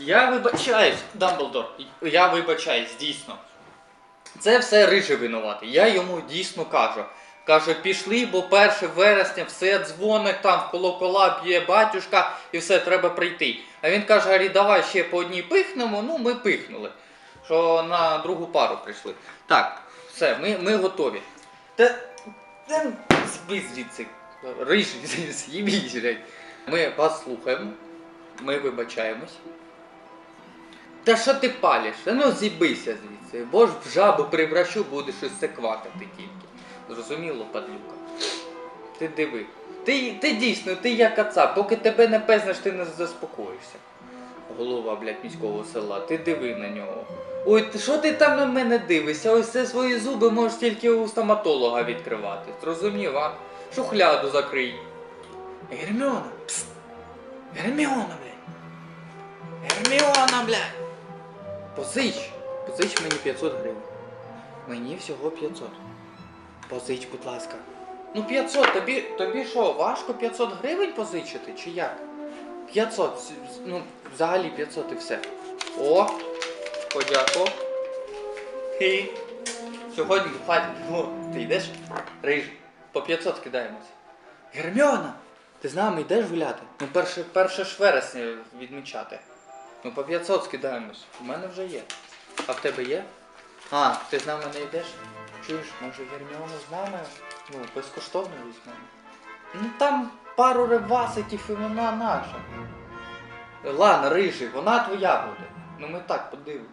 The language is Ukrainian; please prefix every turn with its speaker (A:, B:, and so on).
A: Я вибачаюсь, Дамблдор. Я вибачаюсь, дійсно. Це все рижий винуватий. Я йому дійсно кажу. Кажу, пішли, бо 1 вересня все дзвоник, там в колокола б'є батюшка і все, треба прийти. А він каже, Гаррі, давай ще по одній пихнемо, ну ми пихнули. Що на другу пару прийшли. Так, все, ми, ми готові. Та, збий звідси, рижий, з'їбіть, блядь. Ми вас слухаємо, ми вибачаємось. Та що ти палиш? Ну зібися звідси, бо ж в жабу превращу, будеш це квакати тільки. Зрозуміло, падлюка. Ти диви. Ти, ти дійсно, ти як кацап, поки тебе не пезнеш, ти не заспокоїшся. Голова, блядь, міського села, ти диви на нього. Ой, що ти там на мене дивишся? Ось це свої зуби можеш тільки у стоматолога відкривати. Зрозумів, а? Шухляду закрий. Герміона, пст. Герміона, блядь. Герміона, блядь. Позич. Позич мені 500 гривень. Мені всього 500. Позич, будь ласка. Ну 500, тобі, тобі що, важко 500 гривень позичити, чи як? 500, з- з- ну, взагалі 500 і все. О, подяко. Хі. Сьогодні хватить. О, ти йдеш? Рижий. По 500 кидаємось. Герміона! Ти з нами йдеш гуляти? Ну, перше, перше ж вересня відмічати. Ну, по 500 скидаємось. У мене вже є. А в тебе є? А, ти з нами не йдеш? Чуєш, може Герміону з нами? Ну, безкоштовно візьмемо. Ну там пару ревасиків і вона наша. Ладно, рижий, вона твоя буде. Ну ми так подивимось.